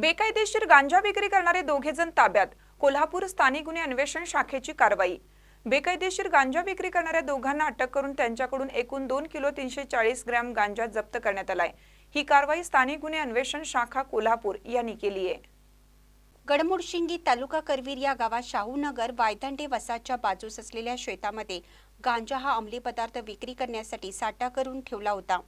बेकायदेशीर गांजा विक्री करणारे दोघे जण ताब्यात. कोल्हापूर स्थानिक गुन्हे अन्वेषण शाखेची कारवाई. बेकायदेशीर गांजा विक्री करणाऱ्या दोघांना अटक करून त्यांच्याकडून एकूण दोन किलो तीनशे चाळीस ग्रॅम गांजा जप्त करण्यात आलाय. ही कारवाई स्थानिक गुन्हे अन्वेषण शाखा कोल्हापूर यांनी केली आहे. गडमुडशिंगी तालुका करवीर या गावात शाहूनगर वायदंडे वसाच्या बाजूस असलेल्या शेतामध्ये गांजा हा अंमली पदार्थ विक्री करण्यासाठी साठा करून ठेवला होता.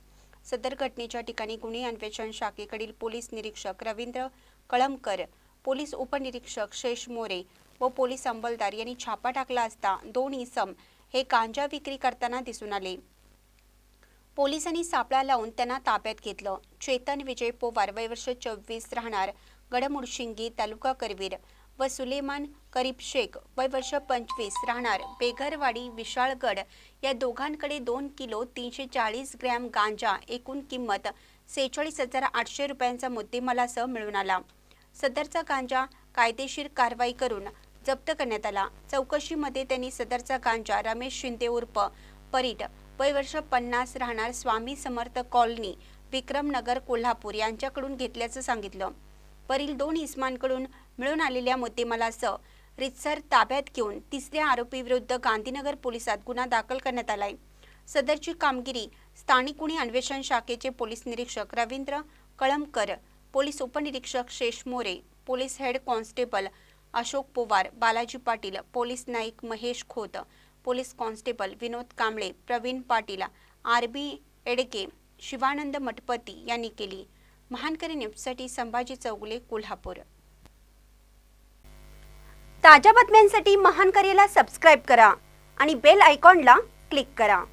सदर घटनेच्या ठिकाणी गुन्हे अन्वेषण शाखेकडील पोलीस निरीक्षक रवींद्र कळमकर पोलीस उपनिरीक्षक शेष मोरे व पोलीस अंमलदार यांनी छापा टाकला असता दोन इसम हे गांजा विक्री करताना दिसून आले. पोलिसांनी सापळा लावून त्यांना ताब्यात घेतलं. चेतन विजय पोवार वय वर्ष चोवीस राहणार गडमुडशिंगी तालुका करवीर. व सुलेमान करीब शेख वय वर्ष पंचवीस राहणार बेघरवाडी विशाळगड या दोघांकडे दोन किलो तीनशे चाळीस ग्रॅम गांजा एकूण किंमत सेहेचाळीस हजार आठशे रुपयांचा मुद्देमालासह मिळून आला. सदरचा गांजा कायदेशीर कारवाई करून जप्त करण्यात आला. चौकशीमध्ये त्यांनी सदरचा गांजा रमेश शिंदे उर्फ परीट वय वर्ष पन्नास राहणार स्वामी समर्थ कॉलनी विक्रमनगर कोल्हापूर यांच्याकडून घेतल्याचं सांगितलं. वरील दोन इस्मांकडून मिळून आलेल्या मुद्देमालासह रितसर ताब्यात घेऊन तिसऱ्या आरोपीविरुद्ध गांधीनगर पोलिसात गुन्हा दाखल करण्यात आलाय. सदरची कामगिरी स्थानिक गुन्हे अन्वेषण शाखेचे पोलीस निरीक्षक रवींद्र कळमकर पोलीस उपनिरीक्षक Shesh More police head constable Ashok Powar Balaji Patil police Naik Mahesh Khot police constable Vinod Kamble Pravin Patil R B Edke Shivanand Mathpati यांनी केली. महानकरी न्यूजसाठी संभाजी चौगुले कोल्हापूर. ताज्या बातम्यांसाठी महानकरीला सबस्क्राईब करा आणि बेल आयकॉनला क्लिक करा.